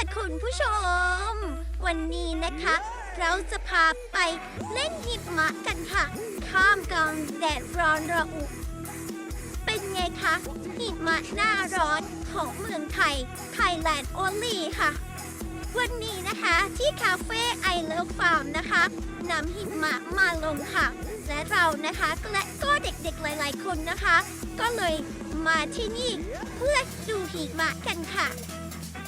ค่ะคุณผู้ชม วันนี้นะคะ เราจะพาไปเล่นหิมะกันค่ะ ข้ามกลางแดดร้อนระอุ เป็นไงคะหิมะหน้าร้อนของเมืองไทยไทยแลนด์โอลีค่ะ วันนี้นะคะที่คาเฟ่ไอเลิฟฟาร์มนะคะนำหิมะมาลงค่ะ และเรานะคะและก็เด็กๆหลายๆคนนะคะ ก็เลยมาที่นี่เพื่อดูหิมะกันค่ะ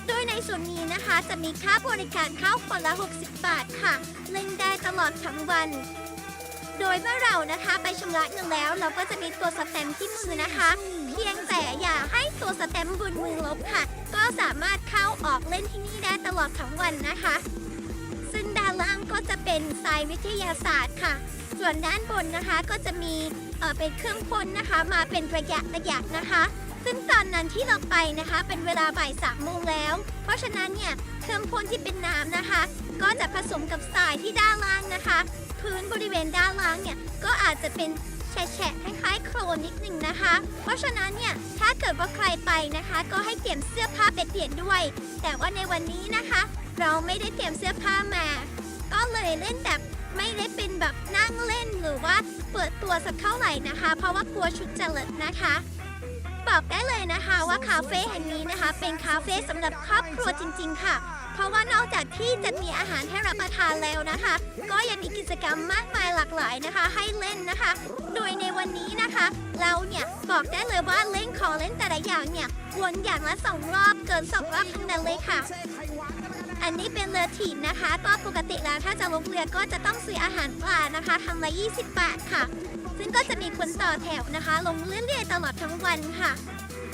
โดยในส่วนนี้นะคะจะมีค่าบริการเข้าคนละ 60 บาทค่ะ เล่นได้ตลอดทั้งวัน โดยเมื่อเรานะคะไปชำระเงินแล้ว เราก็จะมีตัวสแตมป์ที่มือนะคะ เพียงแต่อย่าให้ตัวสแตมป์บนมือลบค่ะ ก็สามารถเข้าออกเล่นที่นี่ได้ตลอดทั้งวันนะคะ ซึ่งด้านล่างก็จะเป็นทรายวิทยาศาสตร์ค่ะ ส่วนด้านบนนะคะก็จะมีเเป็นเครื่องพ่นนะคะ มาเป็นระยะระยะนะคะ ซึ่งตอนนั้นที่เราไปนะคะ เป็นเวลาบ่ายสามโมงแล้ว เพราะฉะนั้นเนี่ยเครื่องพ่นที่เป็นน้ำนะคะ ก็จะผสมกับทรายที่ด้านล่างนะคะ พื้นบริเวณด้านล่างเนี่ยก็อาจจะเป็นแฉะๆคล้ายๆโครนนิดนึงนะคะ เพราะฉะนั้นเนี่ยถ้าเกิดว่าใครไปนะคะ ก็ให้เตรียมเสื้อผ้าไปเปลี่ยนด้วย แต่ว่าในวันนี้นะคะ เราไม่ได้เตรียมเสื้อผ้ามา ก็เลยเล่นแบบไม่ได้เป็นแบบนั่งเล่นหรือว่าเปิดตัวสักเท่าไหร่นะคะ เพราะว่ากลัวชุดจะเลอะนะคะ บอกได้เลยนะคะว่าคาเฟ่แห่งนี้นะคะ เป็นคาเฟ่สำหรับครอบครัวจริง ๆ ค่ะ เพราะว่านอกจากที่จะมีอาหารให้รับประทานแล้วนะคะ ก็ยังมีกิจกรรมมากมายหลากหลายนะคะ ให้เล่นนะคะ โดยในวันนี้นะคะ เราเนี่ยบอกได้เลยว่าเล่นของเล่นแต่ละอย่างเนี่ยวนอย่างละสองรอบเกินสองรอบทั้งนั้นเลยค่ะอันนี้เป็นเรือถีบนะคะ ก็ปกติแล้วถ้าจะลงเรือก็จะต้องซื้ออาหารปลานะคะทำละ 20 บาทค่ะ ซึ่งก็จะมีคนต่อแถวนะคะ ลงเรื่อยๆตลอดทั้งวันค่ะ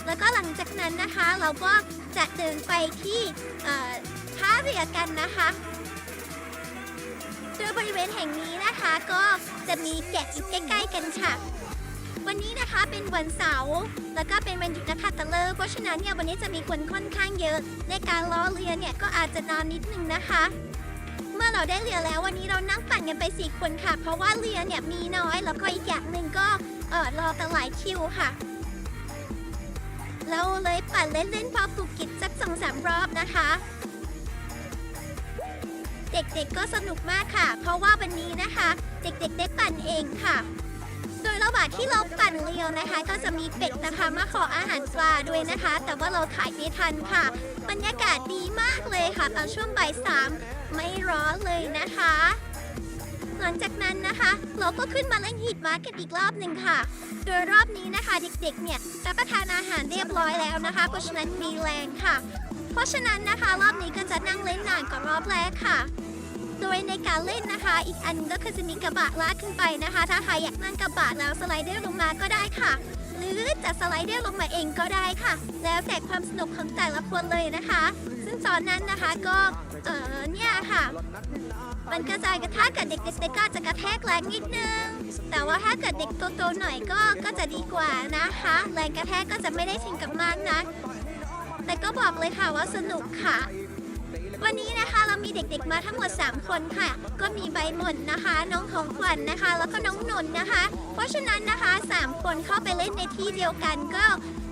แล้วก็หลังจากนั้นนะคะเราก็จะเดินไปที่ท่าเรือกันนะคะโดยบริเวณแห่งนี้นะคะก็จะมีแกะอยู่ใกล้ๆกันค่ะ วันนี้นะคะเป็นวันเสาร์แล้วก็เป็นวันหยุดนะคะตะเลิกเพราะฉะนั้นเนี่ยวันนี้จะมีคนค่อนข้างเยอะ ในการล้อเรือเนี่ยก็อาจจะนานนิดนึงนะคะ เมื่อเราได้เรือแล้ววันนี้เรานั่งปั่นกันไปสี่คนค่ะ เพราะว่าเรือเนี่ยมีน้อยแล้วก็อีกอย่างหนึ่งก็เออรอกันหลายคิวค่ะ เราเลยปั่นเล่นๆพอภูกิจสักสองสามรอบนะคะ เด็กๆก็สนุกมากค่ะ เพราะว่าวันนี้นะคะ เด็กๆได้ปั่นเองค่ะ ระหว่างที่เราปั่นเรือนะคะ ก็จะมีเป็ดนะคะมาขออาหารปลาด้วยนะคะ แต่ว่าเราถ่ายไม่ทันค่ะ บรรยากาศดีมากเลยค่ะตอนช่วงบ่ายสามไม่ร้อนเลยนะคะ หลังจากนั้นนะคะ เราก็ขึ้นมาเล่นหิมะกันอีกรอบหนึ่งค่ะ โดยรอบนี้นะคะเด็กๆ เนี่ยรับประทานอาหารเรียบร้อยแล้วนะคะ เพราะฉะนั้นมีแรงค่ะ เพราะฉะนั้นนะคะ รอบนี้ก็จะนั่งเล่นนานกว่ารอบแรกค่ะ โดยในการเล่นนะคะ อีกอันก็คือจะมีกระบะลากขึ้นไปนะคะ ถ้าใครอยากนั่งกระบะแล้วสไลเดอร์ลงมาก็ได้ค่ะ หรือจะสไลเดอร์ลงมาเองก็ได้ค่ะ แล้วแต่ความสนุกของแต่ละคนเลยนะคะ ซึ่งตอนนั้นนะคะก็เออเนี่ยค่ะมันก็จะกระถ้าเกิดเด็กเด็กๆก็จะกระแทกแรงนิดนึง แต่ว่าถ้าเกิดเด็กโตๆหน่อยก็ก็จะดีกว่านะคะ แรงกระแทกก็จะไม่ได้ถึงกับมากนะ แต่ก็บอกเลยค่ะว่าสนุกค่ะ วันนี้นะคะเรามีเด็กๆมาทั้งหมด 3 คนค่ะ ก็มีใบหม่นนะคะ น้องของขวัญนะคะ แล้วก็น้องนนท์นะคะ เพราะฉะนั้นนะคะ 3 คนเข้าไปเล่นในที่เดียวกันก็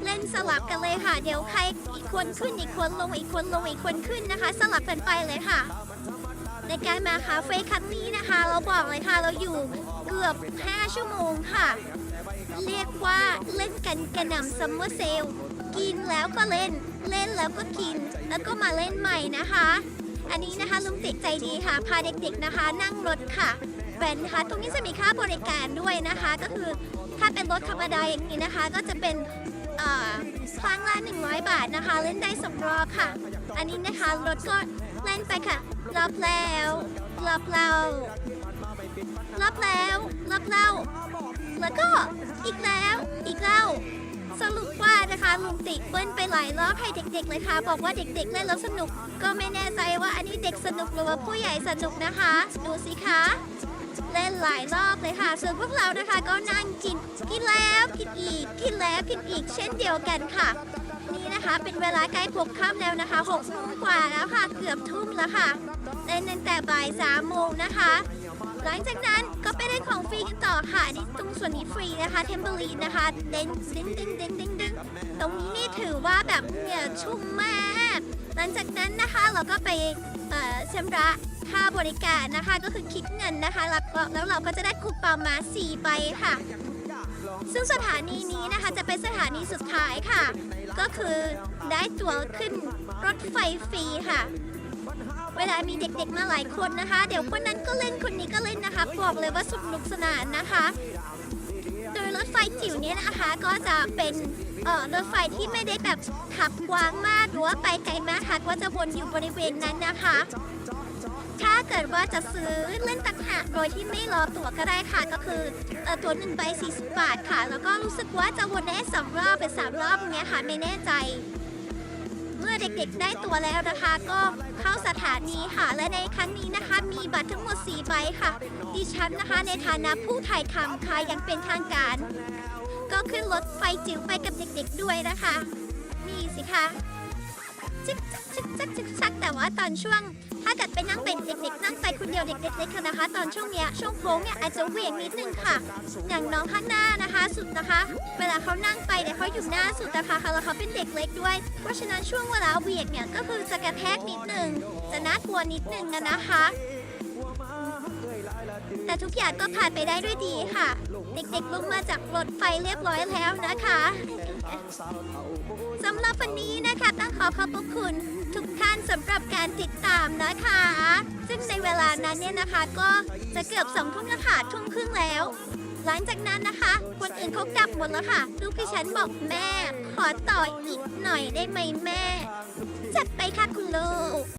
เล่นสลับกันเลยค่ะ เดี๋ยวใครอีกคนขึ้นอีกคนลงอีกคนลงอีกคนขึ้นนะคะ สลับกันไปเลยค่ะ ในการมาคาเฟ่ครั้งนี้นะคะ เราบอกเลยค่ะเราอยู่เกือบ 5 ชั่วโมงค่ะ เรียกว่าเล่นกันกระหน่ำซัมเมอร์เซลกินแล้วก็เล่น เล่นแล้วก็กิน แล้วก็มาเล่นใหม่นะคะ อันนี้นะคะลุงติใจดีค่ะ พาเด็กๆนะคะ นั่งรถค่ะแบนนะคะตรงนี้จะมีค่าบริการด้วยนะคะ ก็คือถ้าเป็นรถธรรมดาอย่างนี้นะคะ ก็จะเป็นครั้งละ100 บาทนะคะ เล่นได้สองรอบค่ะ อันนี้นะคะรถก็เล่นไปค่ะรอบแล้วรอบเรารอบแล้วรอบเล่าแล้วก็อีกแล้วอีกแล้วสรุป นะคะลุงติ๊กเบิ้ลไปหลายรอบให้เด็ก ๆ เลยค่ะ บอกว่าเด็กๆเล่นแล้วสนุก ก็ไม่แน่ใจว่าอันนี้เด็กสนุกหรือว่าผู้ใหญ่สนุกนะคะ ดูสิคะเล่นหลายรอบเลยค่ะ ส่วนพวกเรานะคะก็นั่งกินกินแล้วกินอีกกินแล้วกินอีกเช่นเดียวกันค่ะ นี่นะคะเป็นเวลาใกล้พบค่ำแล้วนะคะหกโมงกว่าแล้วค่ะ เกือบทุ่มแล้วค่ะเล่นตั้งแต่บ่ายสามโมงนะคะ หลังจากนั้นก็ไปเล่นของฟรีกันต่อค่ะนี่ตรงส่วนนี้ฟรีนะคะเทมเบอรีนนะคะเด้งดึงดึงดึงดึงดึง ตรงนี้นี่ถือว่าแบบเนี่ยชุ่มมาก หลังจากนั้นนะคะเราก็ไปเชำระค่าบริการนะคะก็คือคิดเงินนะคะแล้วแล้วเราก็จะได้คูปองมา 4 ใบค่ะ ซึ่งสถานีนี้นะคะจะเป็นสถานีสุดท้ายค่ะ ก็คือได้ตั๋วขึ้นรถไฟฟรีค่ะ เวลามีเด็กๆมาหลายคนนะคะ เดี๋ยวคนนั้นก็เล่นคนนี้ก็เล่นนะคะ บอกเลยว่าสนุกสนานนะคะ รถไฟจิ๋วเนี้นะคะ ก็จะเป็นเอ่อรถไฟที่ไม่ได้แบบขับกว้างมากหรือว่าไปไกลมากค่ะก็จะวนอยู่บริเวณนั้นนะคะ ถ้าเกิดว่าจะซื้อเล่นต่างหากโดยที่ไม่รอตั๋วก็ได้ค่ะก็คือเอ่อตั๋วหนึ่งใบ40 บาทค่ะ แล้วก็รู้สึกว่าจะวนได้สองรอบเป็นสามรอบเงี้ยค่ะไม่แน่ใจ มื่อเด็กๆได้ตัวแล้วนะคะ ก็เข้าสถานีค่ะ และในครั้งนี้นะคะ มีบัตรทั้งหมด 4 ใบค่ะ ดิฉันนะคะในฐานะผู้ถ่ายทำค่ะยังเป็นทางการ ก็ขึ้นรถไฟจิ๋วไปกับเด็กๆด้วยนะคะ นี่สิคะ ชิกชักชิกชักชิกชักแต่ว่าตอนช่วง ถ้าเกิดไปนั่งเป็นเด็กๆนั่งไปคนเดียวเด็กๆเล็กๆนะคะ ตอนช่วงเนี้ยช่วงโค้งเนี่ยอาจจะเหวี่ยงนิดนึงค่ะ อย่างน้องข้างหน้านะคะ สุดนะคะ เวลาเขานั่งไปเนี่ยเขาอยู่หน้าสุดนะคะแล้วเขาเป็นเด็กเล็กด้วย เพราะฉะนั้นช่วงเวลาเหวี่ยงเนี่ยก็คือจะกระแทกนิดนึงจะน่ากลัวนิดนึงนะคะ แต่ทุกอย่างก็ผ่านไปได้ด้วยดีค่ะ เด็กๆลงมาจากรถไฟเรียบร้อยแล้วนะคะสำหรับวันนี้นะคะต้องขอขอบพระคุณทุกท่านสำหรับการติดตามนะคะ ซึ่งในเวลานั้นเนี่ยนะคะก็จะเกือบสองทุ่มแล้วค่ะทุ่มครึ่งแล้ว หลังจากนั้นนะคะ คนอื่นเขากลับหมดแล้วค่ะ ลูกพี่ฉันบอกแม่ ขอต่ออีกหน่อยได้ไหมแม่ จัดไปค่ะคุณลูก